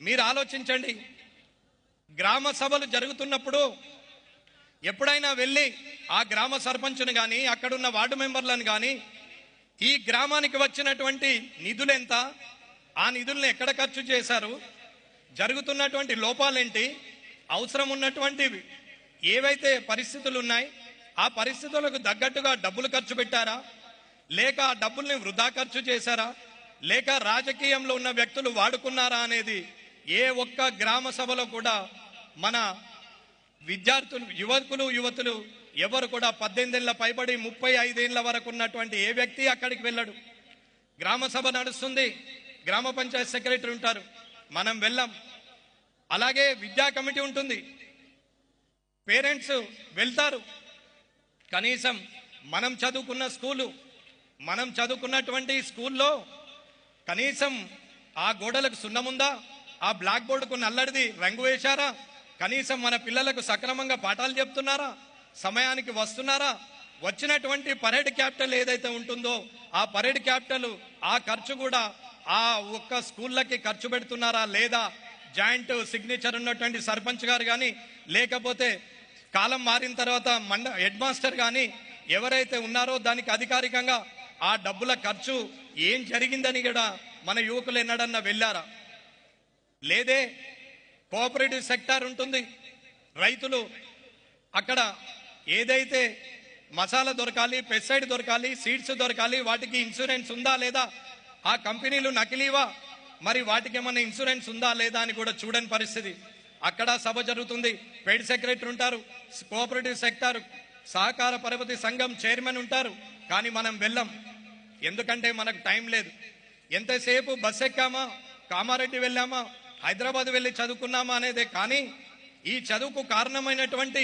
మీరు ఆలోచించండి. గ్రామ సభలు జరుగుతున్నప్పుడు ఎప్పుడైనా వెళ్ళి ఆ గ్రామ సర్పంచ్ను కానీ అక్కడున్న వార్డు మెంబర్లను కానీ ఈ గ్రామానికి వచ్చినటువంటి నిధులు ఎంత? ఆ నిధుల్ని ఎక్కడ ఖర్చు చేశారు? జరుగుతున్నటువంటి లోపాలేంటి? అవసరం ఉన్నటువంటి ఏవైతే పరిస్థితులు ఉన్నాయి ఆ పరిస్థితులకు తగ్గట్టుగా డబ్బులు ఖర్చు పెట్టారా? లేక ఆ డబ్బుల్ని వృధా ఖర్చు చేశారా? లేక రాజకీయంలో ఉన్న వ్యక్తులు వాడుకున్నారా అనేది ఏ ఒక్క గ్రామ సభలో కూడా మన విద్యార్థులు యువకులు యువతులు ఎవరు కూడా పద్దెనిమిదేళ్ళ పైబడి ముప్పై ఐదేళ్ళ వరకు ఉన్నటువంటి ఏ వ్యక్తి అక్కడికి వెళ్ళడు. గ్రామ సభ నడుస్తుంది గ్రామ పంచాయత్ సెక్రటరీ ఉంటారు మనం వెళ్ళాం. అలాగే విద్యా కమిటీ ఉంటుంది. పేరెంట్స్ వెళ్తారు. కనీసం మనం చదువుకున్న స్కూలు మనం చదువుకున్నటువంటి స్కూల్లో కనీసం ఆ గోడలకు సున్నముందా? ఆ బ్లాక్ బోర్డుకు నల్లడిది రంగు వేశారా? కనీసం మన పిల్లలకు సక్రమంగా పాఠాలు చెప్తున్నారా? సమయానికి వస్తున్నారా? వచ్చినటువంటి పరేడ్ క్యాపిటల్ ఏదైతే ఉంటుందో ఆ పరేడ్ క్యాపిటల్ ఆ ఖర్చు కూడా ఆ ఒక్క స్కూళ్ళకి ఖర్చు పెడుతున్నారా లేదా? జాయింట్ సిగ్నేచర్ ఉన్నటువంటి సర్పంచ్ గారు కానీ లేకపోతే కాలం మారిన తర్వాత మండ హెడ్ మాస్టర్ కానీ ఎవరైతే ఉన్నారో దానికి అధికారికంగా ఆ డబ్బుల ఖర్చు ఏం జరిగిందని కూడా మన యువకులు ఎన్నడన్నా వెళ్ళారా? లేదే కోఆపరేటివ్ సెక్టార్ ఉంటుంది. రైతులు అక్కడ ఏదైతే మసాలా దొరకాలి పెస్టిసైడ్ దొరకాలి సీడ్స్ దొరకాలి వాటికి ఇన్సూరెన్స్ ఉందా లేదా ఆ కంపెనీలు నకిలీవా? మరి వాటికి ఏమైనా ఇన్సూరెన్స్ ఉందా లేదా అని కూడా చూడని పరిస్థితి. అక్కడ సభ జరుగుతుంది. పెయిడ్ సెక్రటరీ ఉంటారు కోఆపరేటివ్ సెక్టార్ సహకార పరపతి సంఘం చైర్మన్ ఉంటారు కానీ మనం వెళ్ళం. ఎందుకంటే మనకు టైం లేదు. ఎంతసేపు బస్ ఎక్కామా? కామారెడ్డి వెళ్ళామా? హైదరాబాద్ వెళ్ళి చదువుకున్నామా అనేదే కానీ ఈ చదువుకు కారణమైనటువంటి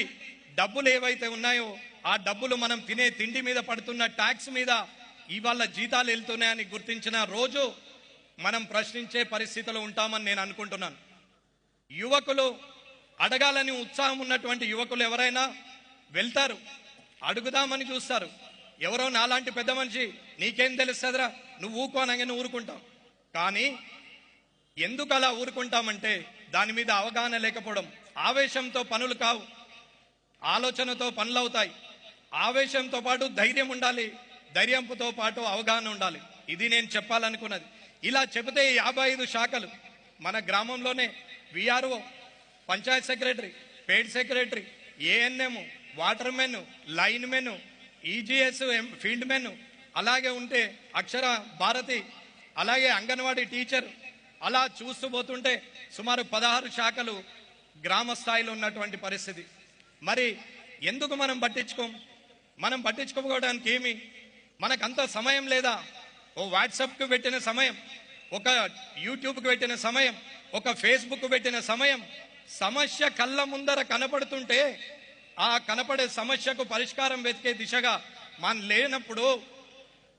డబ్బులు ఏవైతే ఉన్నాయో ఆ డబ్బులు మనం తినే తిండి మీద పడుతున్న ట్యాక్స్ మీద ఇవాళ జీతాలు వెళ్తున్నాయని గుర్తించిన రోజు మనం ప్రశ్నించే పరిస్థితిలో ఉంటామని నేను అనుకుంటున్నాను. యువకులు అడగాలని ఉత్సాహం ఉన్నటువంటి యువకులు ఎవరైనా వెళ్తారు అడుగుదామని చూస్తారు. ఎవరో నాలాంటి పెద్ద మనిషి నీకేం తెలుస్తుందిరా నువ్వు ఊకోనగానే ఊరుకుంటాం. కానీ ఎందుకు అలా ఊరుకుంటామంటే దాని మీద అవగాహన లేకపోవడం. ఆవేశంతో పనులు కావు. ఆలోచనతో పనులు అవుతాయి ఆవేశంతో పాటు ధైర్యం ఉండాలి. ధైర్యంతో పాటు అవగాహన ఉండాలి. ఇది నేను చెప్పాలనుకున్నది. ఇలా చెబితే యాభై ఐదు శాఖలు మన గ్రామంలోనే VRO panchayat secretary paid secretary ANM water men line men EGS field men అలాగే ఉంటే అక్షర భారతి అలాగే అంగన్వాడీ టీచర్ అలా చూస్తూ పోతుంటే సుమారు పదహారు శాఖలు గ్రామ స్థాయిలో ఉన్నటువంటి పరిస్థితి. మరి ఎందుకు మనం పట్టించుకోం? మనం పట్టించుకోకపోవడానికి ఏమి? మనకంత సమయం లేదా? ఓ వాట్సాప్కి పెట్టిన సమయం ఒక యూట్యూబ్కి పెట్టిన సమయం ఒక ఫేస్బుక్ పెట్టిన సమయం సమస్య కళ్ళ ముందర కనపడుతుంటే ఆ కనపడే సమస్యకు పరిష్కారం వెతికే దిశగా మనం లేనప్పుడు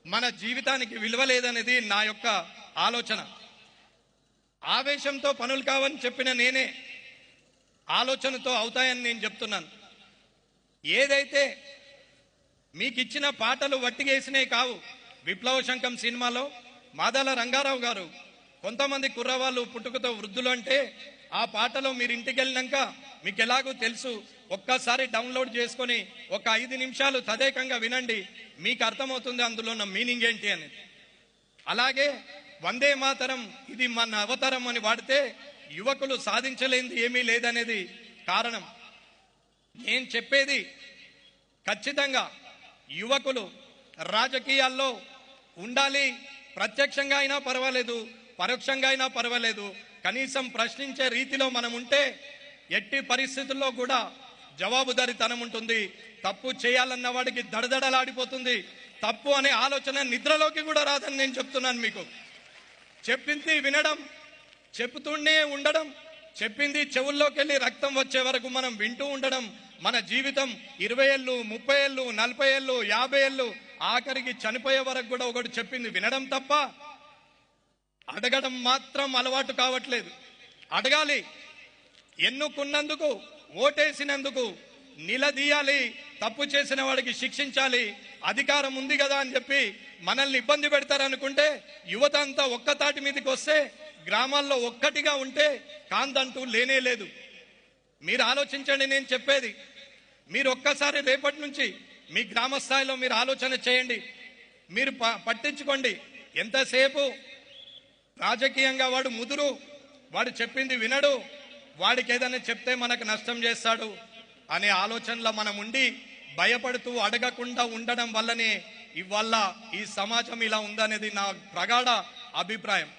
మన జీవితానికి విలువ లేదనేది నా యొక్క ఆలోచన. ఆవేశంతో పనులు కావని చెప్పిన నేనే ఆలోచనతో అవుతాయని నేను చెప్తున్నాను. ఏదైతే మీకు ఇచ్చిన పాటలు వట్టిగేసినవి కావు. విప్లవ శంఖం సినిమాలో మాదాల రంగారావు గారు కొంతమంది కుర్రవాళ్ళు పుట్టుకతో వృద్ధులు అంటే ఆ పాటలో మీరు ఇంటికి వెళ్ళినాక మీకు ఎలాగో తెలుసు. ఒక్కసారి డౌన్లోడ్ చేసుకొని ఒక ఐదు నిమిషాలు తదేకంగా వినండి. మీకు అర్థమవుతుంది అందులో ఉన్న మీనింగ్ ఏంటి అని అలాగే వందే మాతరం ఇది మన అవతారం అని వాడితే యువకులు సాధించలేనిది ఏమీ లేదనేది కారణం. నేను చెప్పేది ఖచ్చితంగా యువకులు రాజకీయాల్లో ఉండాలి ప్రత్యక్షంగా అయినా పర్వాలేదు పరోక్షంగా అయినా పర్వాలేదు. కనీసం ప్రశ్నించే రీతిలో మనం ఉంటే ఎట్టి పరిస్థితుల్లో కూడా జవాబుదారీతనం ఉంటుంది. తప్పు చేయాలన్న వాడికి దడదడలాడిపోతుంది. తప్పు అనే ఆలోచన నిద్రలోకి కూడా రాదని నేను చెప్తున్నాను మీకు. చెప్పింది వినడం చెప్తూనే ఉండడం చెప్పింది చెవుల్లోకి వెళ్ళి రక్తం వచ్చే వరకు మనం వింటూ ఉండడం మన జీవితం ఇరవై ఏళ్ళు ముప్పై ఏళ్ళు నలభై ఏళ్ళు యాభై ఏళ్ళు ఆఖరికి చనిపోయే వరకు కూడా ఒకటి చెప్పింది వినడం తప్ప అడగడం మాత్రం అలవాటు కావట్లేదు. అడగాలి. ఎన్నుకున్నందుకు ఓటేసినందుకు నిలదీయాలి. తప్పు చేసిన వాడికి శిక్షించాలి. అధికారం ఉంది కదా అని చెప్పి మనల్ని ఇబ్బంది పెడతారనుకుంటే యువత అంతా ఒక్కతాటి మీదకి వస్తే గ్రామాల్లో ఒక్కటిగా ఉంటే కాందంటూ లేనే లేదు. మీరు ఆలోచించండి నేను చెప్పేది. మీరు ఒక్కసారి రేపటి నుంచి మీ గ్రామ స్థాయిలో మీరు ఆలోచన చేయండి. మీరు ప- పట్టించుకోండి. ఎంతసేపు రాజకీయంగా వాడు ముదురు వాడు చెప్పింది వినడు వాడికి ఏదైనా చెప్తే మనకు నష్టం చేస్తాడు అనే ఆలోచనలో మనం ఉండి భయపడుతూ అడగకుండా ఉండడం వల్లనే ఇవాళ ఈ సమాజం ఇలా ఉందనేది నా ప్రగాఢ అభిప్రాయం.